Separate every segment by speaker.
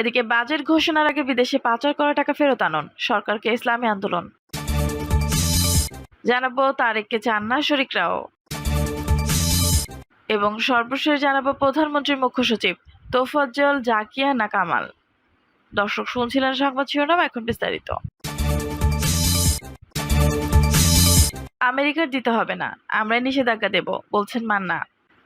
Speaker 1: এদিকে বাজেট ঘোষণার আগে বিদেশে পাচার করা টাকা ফেরত আনুন। সরকারকে ইসলামী আন্দোলন। জানাব তারেককে চান না শরিকরাও এবং সর্বশেষ জানাব প্রধানমন্ত্রীর মুখ্য সচিব তোফাজ্জল জাকিয়া না কামাল। দর্শক শুনছিলেন সংবাদ শিরোনাম, এখন বিস্তারিত। আমেরিকার দিতে হবে না, আমরাই নিষেধাজ্ঞা দেব, বলছেন মান্না।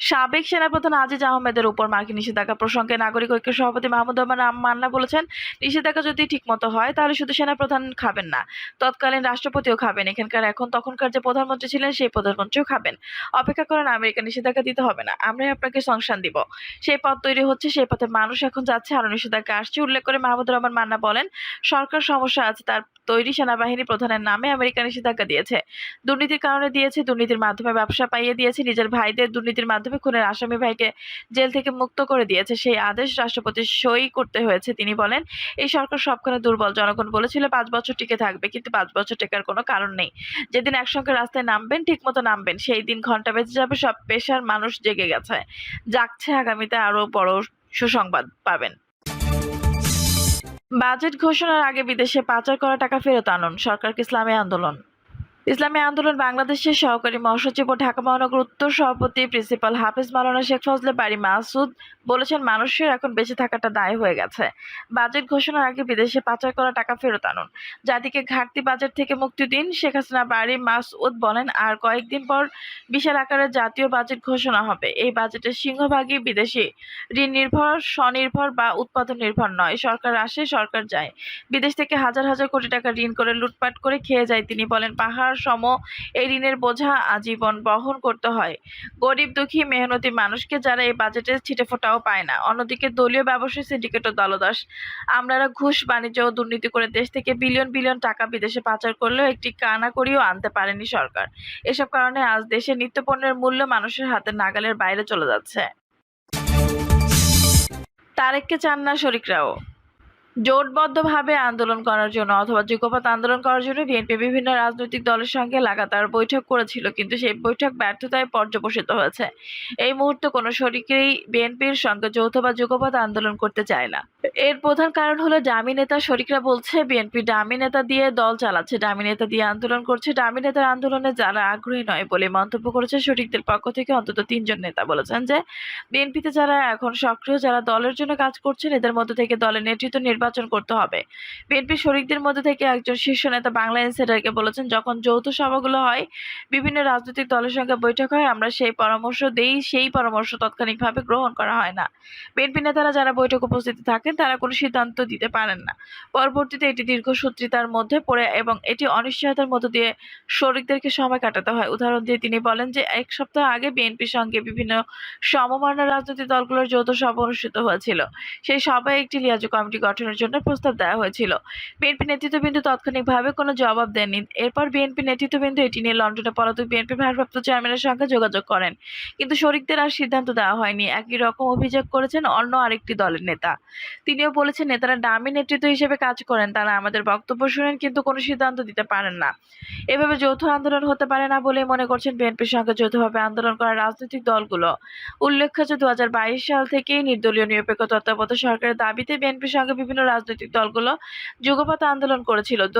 Speaker 1: সাবেক সেনাপ্রধান আজিজ আহমেদের উপর মার্কিন নিষেধাজ্ঞা প্রসঙ্গে নাগরিক ঐক্যের সভাপতি মাহমুদ রহমান মান্না বলেছেন, নিষেধাজ্ঞা যদি ঠিকমতো হয়, তাহলে শুধু সেনাপ্রধান খাবেন না, তৎকালীন রাষ্ট্রপতিও খাবেন। এখানকার এখন তখনকার যে প্রধানমন্ত্রী ছিলেন, সেই প্রধানমন্ত্রীও খাবেন। অপেক্ষা করেন আমেরিকা নিষেধাজ্ঞা দিতে হবে না, আমরাই আপনাকে সংশান দিব। সেই পথ তৈরি হচ্ছে, সেই পথে মানুষ এখন যাচ্ছে, আরও নিষেধাজ্ঞা আসছে। উল্লেখ করে মাহমুদ রহমান মান্না বলেন, সরকার সমস্যা আছে, তার তৈরি সেনাবাহিনী প্রধানের নামে আমেরিকা নিষেধাজ্ঞা দিয়েছে। দুর্নীতির কারণে দিয়েছে, দুর্নীতির মাধ্যমে ব্যবসা পাইয়ে দিয়েছে, নিজের ভাইদের দুর্নীতির মাধ্যমে খুনের আসামি ভাইকে জেল থেকে মুক্ত করে দিয়েছে। সেই আদেশ রাষ্ট্রপতি সই করতে হয়েছে, তিনি বলেন, এই সরকার সবখানে দুর্বল, জনগণ বলেছিল পাঁচ বছর টিকে থাকবে, কিন্তু পাঁচ বছর টেকার কোনো কারণ নেই। যেদিন একসঙ্গে রাস্তায় নামবেন, ঠিকমতো নামবেন, সেই দিন ঘণ্টা বেঁচে যাবে, সব পেশার মানুষ জেগে গেছে। জাগছে আগামীতে আরও বড় সুসংবাদ পাবেন। বাজেট ঘোষণার আগে বিদেশে পাচার করা টাকা ফেরত আনুন। সরকারকে ইসলামী আন্দোলন। ইসলামী আন্দোলন বাংলাদেশের সহকারী মহাসচিব ও ঢাকা মহানগর উত্তর সভাপতি প্রিন্সিপাল হাফিজ মাওলানা শেখ ফজলে বাড়ি মাসুদ বলেছেন, মানুষের এখন বেঁচে থাকাটা দায় হয়ে গেছে। বাজেট ঘোষণার আগে বিদেশে পাচার করা টাকা ফেরত আনুন। জাতিকে ঘাটতি বাজেট থেকে মুক্তি দিন, শেখ হাসিনা বাড়ি মাসুদ বলেন, আর কয়েকদিন পর বিশাল আকারের জাতীয় বাজেট ঘোষণা হবে। এই বাজেটের সিংহভাগই বিদেশি। ঋণ নির্ভর, স্বনির্ভর বা উৎপাদন নির্ভর নয়। সরকার আসে, সরকার যায়। বিদেশ থেকে হাজার হাজার কোটি টাকা ঋণ করে লুটপাট করে খেয়ে যায় তিনি বলেন, পাহাড় সম এই ঋণের বোঝা আজীবন বহন করতে হয়। গরিব, দুঃখী, মেহনতি মানুষকে যারা এই বাজেটে ছিটে ফোটাও পায় না। অন্যদিকে দলীয় ব্যবসায়ী সিন্ডিকেট ও দলদাস। আমরারা ঘুষ, বাণিজ্য ও দুর্নীতি করে দেশ থেকে বিলিয়ন বিলিয়ন টাকা বিদেশে পাচার করলেও একটি কানা করিও আনতে পারেনি সরকার। এসব কারণে আজ দেশে নিত্যপণ্যের মূল্য মানুষের হাতে নাগালের বাইরে চলে যাচ্ছে। তারেককে চান না শরিকরাও জোটবদ্ধভাবে আন্দোলন করার জন্য অথবা যুগপৎ আন্দোলন করার জন্য বিএনপি বিভিন্ন রাজনৈতিক দলের সঙ্গে লাগাতার বৈঠক করেছিল, কিন্তু সেই বৈঠক ব্যর্থতায় পর্যবসিত হয়েছে। এই মুহূর্তে কোনো শরিকেই বিএনপির সঙ্গে যৌথ বা যুগপৎ আন্দোলন করতে চায় না। এর প্রধান কারণ হলো ডামি নেতা, শরিকরা বলছে বিএনপি ডামি নেতা দিয়ে দল চালাচ্ছে, ডামি নেতা দিয়ে আন্দোলন করছে। ডামি নেতার আন্দোলনে যারা আগ্রহী নয় বলে মন্তব্য করেছে, শরিকদের পক্ষ থেকে অন্তত তিনজন নেতা বলেছেন যে বিএনপিতে যারা এখন সক্রিয়, যারা দলের জন্য কাজ করছেন, এদের মধ্যে থেকে দলের নেতৃত্ব নির্বাচন করতে হবে। বিএনপি শরিকদের মধ্যে থেকে একজন শীর্ষ নেতা বাংলা ইনসাইডারকে বলেছেন, যখন যৌথ সভাগুলো হয়, বিভিন্ন রাজনৈতিক দলের সঙ্গে বৈঠক হয়, আমরা সেই পরামর্শ দেই, সেই পরামর্শ তাৎক্ষণিকভাবে গ্রহণ করা হয় না। বিএনপি নেতারা যারা বৈঠক উপস্থিত থাকেন, তারা কোনো সিদ্ধান্ত দিতে পারেন না। পরবর্তীতে এটি দীর্ঘসূত্রিতার মধ্যে পড়ে এবং এটি অনিশ্চয়তার মধ্য দিয়ে শরিকদেরকে সময় কাটাতে হয়। উদাহরণ দিয়ে তিনি বলেন যে, এক সপ্তাহ আগে বিএনপির সঙ্গে বিভিন্ন সমমান্য রাজনৈতিক দলগুলোর যৌথ সভা অনুষ্ঠিত হয়েছিল। সেই সভায় একটি লিয়াজু কমিটি গঠনের জন্য প্রস্তাব দেওয়া হয়েছিল। বিএনপি নেতৃত্ববৃন্দ তাৎক্ষণিকভাবে কোনো জবাব দেননি। এরপর বিএনপি নেতৃত্ববৃন্দ এটি নিয়ে লন্ডনে পলাতক বিএনপি ভারপ্রাপ্ত চেয়ারম্যানের সঙ্গে যোগাযোগ করেন। কিন্তু শরিকদের আর সিদ্ধান্ত দেওয়া হয়নি। একই রকম অভিযোগ করেছেন অন্য আরেকটি দলের নেতা। তিনিও বলেছেন, নেতারা ডামি নেতৃত্ব হিসেবে কাজ করেন। তারা আমাদের বক্তব্য শুনেন, কিন্তু কোনো সিদ্ধান্ত দিতে পারেন না। এভাবে যৌথ আন্দোলন হতে পারে না বলে মনে করছেন বিএনপির সঙ্গে যৌথভাবে আন্দোলন করা রাজনৈতিক দলগুলো। উল্লেখ্য যে দু হাজার বাইশ সাল থেকেই নির্দলীয় নিরপেক্ষ তত্ত্বাবধায়ক সরকারের দাবিতে বিএনপির সঙ্গে বিভিন্ন রাজনৈতিক দলগুলো যুগপৎ আন্দোলন করেছিল। দু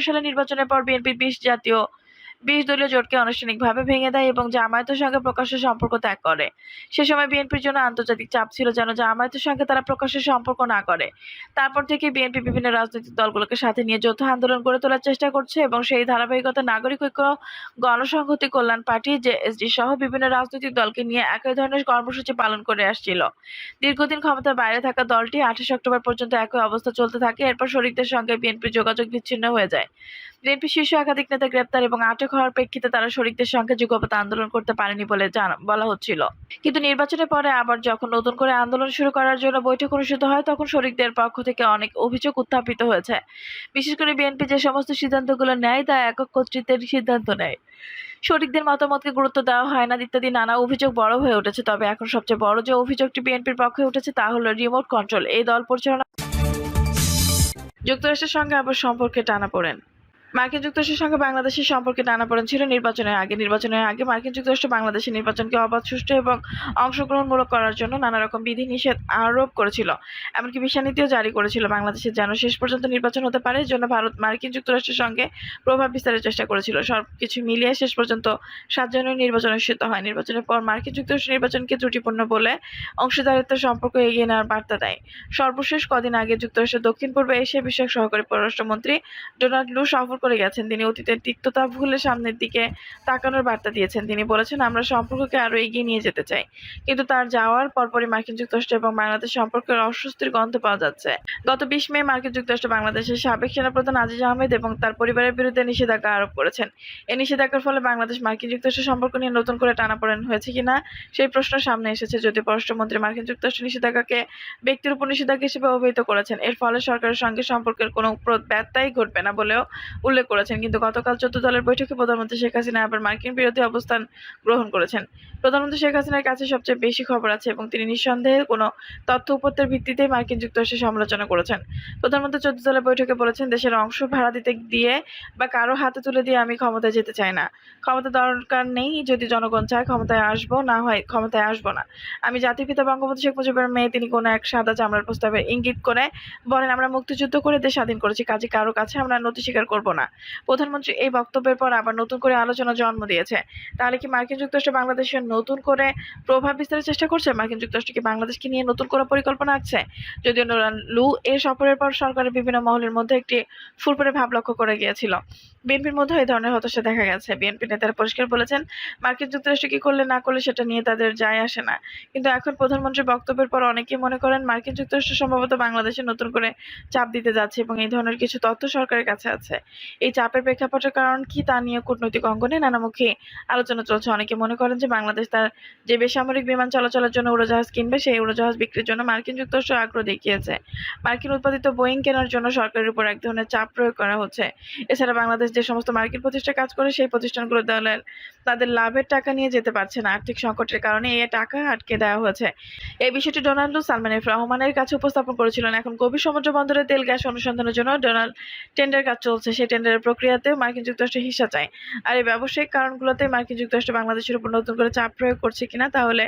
Speaker 1: সালে নির্বাচনের পর বিএনপির বিশ জাতীয় বিশ দলীয় জোটকে আনুষ্ঠানিকভাবে ভেঙে দেয় এবং জামায়াতের সঙ্গে প্রকাশ্য সম্পর্ক ত্যাগ করে। সে সময় বিএনপির জন্য আন্তর্জাতিক চাপ ছিল যেন জামায়াতের সঙ্গে তারা প্রকাশ্য সম্পর্ক না করে। তারপর থেকে বিএনপি বিভিন্ন রাজনৈতিক দলগুলোকে সাথে নিয়ে যৌথ আন্দোলন গড়ে তোলার চেষ্টা করছে এবং সেই ধারাবাহিকতা, নাগরিক ঐক্য, গণসংহতি, কল্যাণ পার্টি, জেএসডি সহ বিভিন্ন রাজনৈতিক দলকে নিয়ে একই ধরনের কর্মসূচি পালন করে আসছিল। দীর্ঘদিন ক্ষমতার বাইরে থাকা দলটি আঠাশ অক্টোবর পর্যন্ত একই অবস্থা চলতে থাকে। এরপর শরিকদের সঙ্গে বিএনপির যোগাযোগ বিচ্ছিন্ন হয়ে যায়। বিএনপি শীর্ষ একাধিক নেতা গ্রেপ্তার এবং আটক হওয়ার প্রেক্ষিতে তারা শরিকদের সংখ্যা যুগপৎ আন্দোলন করতে পারেনি বলে বলা হচ্ছিল। কিন্তু নির্বাচনের পরে আবার যখন নতুন করে আন্দোলন শুরু করার জন্য বৈঠক অনুষ্ঠিত হয়, তখন শরিকদের পক্ষ থেকে অনেক অভিযোগ উত্থাপিত হয়েছে। বিশেষ করে বিএনপি যে সমস্ত সিদ্ধান্তগুলো নেয়, তা একক কর্তৃত্বের সিদ্ধান্ত নেয়। শরিকদের মতামতকে গুরুত্ব দেওয়া হয় না, ইত্যাদি নানা অভিযোগ বড় হয়ে উঠেছে। তবে এখন সবচেয়ে বড় যে অভিযোগটি বিএনপির পক্ষে উঠেছে, তা হলো রিমোট কন্ট্রোল। এই দল পরিচালনা যুক্তরাষ্ট্রের সঙ্গে আবার সম্পর্কে টানা পড়েন। মার্কিন যুক্তরাষ্ট্রের সঙ্গে বাংলাদেশের সম্পর্কে টানাপোড়েন ছিল। নির্বাচনের আগে নির্বাচনের আগে মার্কিন যুক্তরাষ্ট্র বাংলাদেশের নির্বাচনকে অবাধ, সুষ্ঠু এবং অংশগ্রহণমূলক করার জন্য নানা রকম বিধিনিষেধ আরোপ করেছিল। এমনকি বিশানীতিও জারি করেছিল। বাংলাদেশের যেন শেষ পর্যন্ত নির্বাচন হতে পারে, এর জন্য ভারত মার্কিন যুক্তরাষ্ট্রের সঙ্গে প্রভাব বিস্তারের চেষ্টা করেছিল। সবকিছু মিলিয়ে শেষ পর্যন্ত সাত জানুয়ারি নির্বাচন অনুষ্ঠিত হয়। নির্বাচনের পর মার্কিন যুক্তরাষ্ট্র নির্বাচনকে ত্রুটিপূর্ণ বলে অংশীদারিত্বের সম্পর্ক এগিয়ে নেওয়ার বার্তা দেয়। সর্বশেষ কদিন আগে যুক্তরাষ্ট্রের দক্ষিণ পূর্ব এশিয়া বিষয়ক সহকারী পররাষ্ট্রমন্ত্রী ডোনাল্ড লু সফর করে গেছেন। তিনি অতীতের তিক্ততা ভুলে সামনের দিকে তাকানোর বার্তা দিয়েছেন। তিনি বলেছেন, আমরা সম্পর্ককে আরও এগিয়ে নিয়ে যেতে চাই। কিন্তু তার যাওয়ার পরপরই মার্কিন যুক্তরাষ্ট্র এবং বাংলাদেশ সম্পর্কের অস্বস্তির গন্ধ পাওয়া যাচ্ছে। গত বিশ মে মার্কিন যুক্তরাষ্ট্র বাংলাদেশের সাবেক সেনাপ্রধান আজিজ আহমেদ এবং তার পরিবারের বিরুদ্ধে নিষেধাজ্ঞা আরোপ করেছেন। এই নিষেধাজ্ঞার ফলে বাংলাদেশ মার্কিন যুক্তরাষ্ট্র সম্পর্ক নিয়ে নতুন করে টানাপোড়েন হয়েছে কিনা, সেই প্রশ্ন সামনে এসেছে। যদি পররাষ্ট্রমন্ত্রী মার্কিন যুক্তরাষ্ট্র নিষেধাজ্ঞাকে ব্যক্তির উপর নিষেধাজ্ঞা হিসেবে অভিহিত করেছেন, এর ফলে সরকারের সঙ্গে সম্পর্কের কোনো ব্যত্যয় ঘটবে না বলেও উল্লেখ করেছেন। কিন্তু গতকাল চোদ্দ দলের বৈঠকে প্রধানমন্ত্রী শেখ হাসিনা আবার মার্কিন বিরোধী অবস্থান গ্রহণ করেছেন। প্রধানমন্ত্রী শেখ হাসিনার কাছে সবচেয়ে বেশি খবর আছে এবং তিনি নিঃসন্দেহে কোনো তথ্য উপত্যের ভিত্তিতেই মার্কিন যুক্তরাষ্ট্রের সমালোচনা করেছেন। প্রধানমন্ত্রী চোদ্দ দলের বৈঠকে বলেছেন, দেশের অংশ ভাড়া দিতে দিয়ে বা কারও হাতে তুলে দিয়ে আমি ক্ষমতায় যেতে চাই না। ক্ষমতা দরকার নেই, যদি জনগণ চায় ক্ষমতায় আসব, না হয় ক্ষমতায় আসব না। আমি জাতির পিতা বঙ্গবন্ধু শেখ মুজিবের মেয়ে, তিনি কোনো এক সাদা চামড়ার প্রস্তাবে ইঙ্গিত করে বলেন, আমরা মুক্তিযুদ্ধ করে দেশ স্বাধীন করেছি, কাজে কারও কাছে আমরা নথি স্বীকার করব না। প্রধানমন্ত্রী এই বক্তব্যের পর আবার নতুন করে আলোচনা জন্ম দিয়েছে। তাহলে কি মার্কিন যুক্তরাষ্ট্র বাংলাদেশের নতুন করে প্রভাব বিস্তারের চেষ্টা করছে? মার্কিন যুক্তরাষ্ট্র কি বাংলাদেশকে নিয়ে নতুন কোনো পরিকল্পনা আছে যদিও লু এই সফরের পর সরকারের বিভিন্ন মহলের মধ্যে একটি ফুরফুরে ভাব লক্ষ্য করে গিয়েছিল। বিএনপির মধ্যে এই ধরনের হতাশা দেখা গেছে। বিএনপি নেতারা পরিষ্কার বলেছেন, মার্কিন যুক্তরাষ্ট্র কি করলে না করলে সেটা নিয়ে তাদের যায় আসে না। কিন্তু এখন প্রধানমন্ত্রীর বক্তব্যের পর অনেকেই মনে করেন, মার্কিন যুক্তরাষ্ট্র সম্ভবত বাংলাদেশে নতুন করে চাপ দিতে যাচ্ছে এবং এই ধরনের কিছু তথ্য সরকারের কাছে আছে। এই চাপের প্রেক্ষাপটের কারণ কি তা নিয়ে কূটনৈতিক অঙ্গনে নানামুখী আলোচনা চলছে। অনেকে মনে করেন যে বাংলাদেশ তার যে বেসামরিক বিমান চলাচলের জন্য উড়োজাহাজ কিনবে, সেই উড়োজাহাজ বিক্রির জন্য মার্কিন যুক্তরাষ্ট্র আগ্রহ দেখিয়েছে। মার্কিন উৎপাদিত বোয়িং কেনার জন্য সরকারের উপর এক ধরনের চাপ প্রয়োগ করা হচ্ছে। এছাড়া বাংলাদেশ যে সমস্ত মার্কিন প্রতিষ্ঠান কাজ করে, সেই প্রতিষ্ঠানগুলো দলের, তাদের লাভের টাকা নিয়ে যেতে পারছে না। আর্থিক সংকটের কারণে এই টাকা আটকে দেওয়া হয়েছে। এই বিষয়টি ডোনাল্ড সালমান এফ রহমানের কাছে উপস্থাপন করেছিলেন। এখন গভীর সমুদ্র বন্দরে তেল, গ্যাস অনুসন্ধানের জন্য ডোনাল্ড টেন্ডার কাজ চলছে। সেই টেন্ডারের প্রক্রিয়াতে মার্কিন যুক্তরাষ্ট্র হিস্সা চায়। আর এই ব্যবসায়িক কারণগুলোতে মার্কিন যুক্তরাষ্ট্র বাংলাদেশের উপর নতুন করে চাপ প্রয়োগ করছে কিনা, তাহলে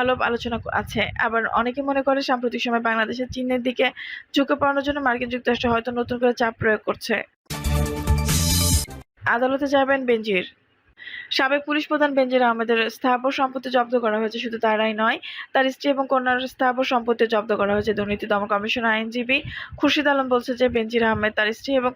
Speaker 1: আলোপ আলোচনা আছে। আবার অনেকে মনে করে সাম্প্রতিক সময় বাংলাদেশের চীনের দিকে ঝুঁকে পড়ানোর জন্য মার্কিন যুক্তরাষ্ট্র হয়তো নতুন করে চাপ প্রয়োগ করছে। আদালতে যাবেন বেনজির। সাবেক পুলিশ প্রধান বেনজির আহমেদের স্থাবর সম্পত্তি জব্দ করা হয়েছে, শুধু তারাই নয়, তার স্ত্রী এবং কন্যার স্থাবর সম্পত্তি জব্দ করা হয়েছে। দুর্নীতি দমন কমিশন আইনজীবী খুরশিদ আলম বলছে যে বেনজির আহমেদ তার স্ত্রী এবং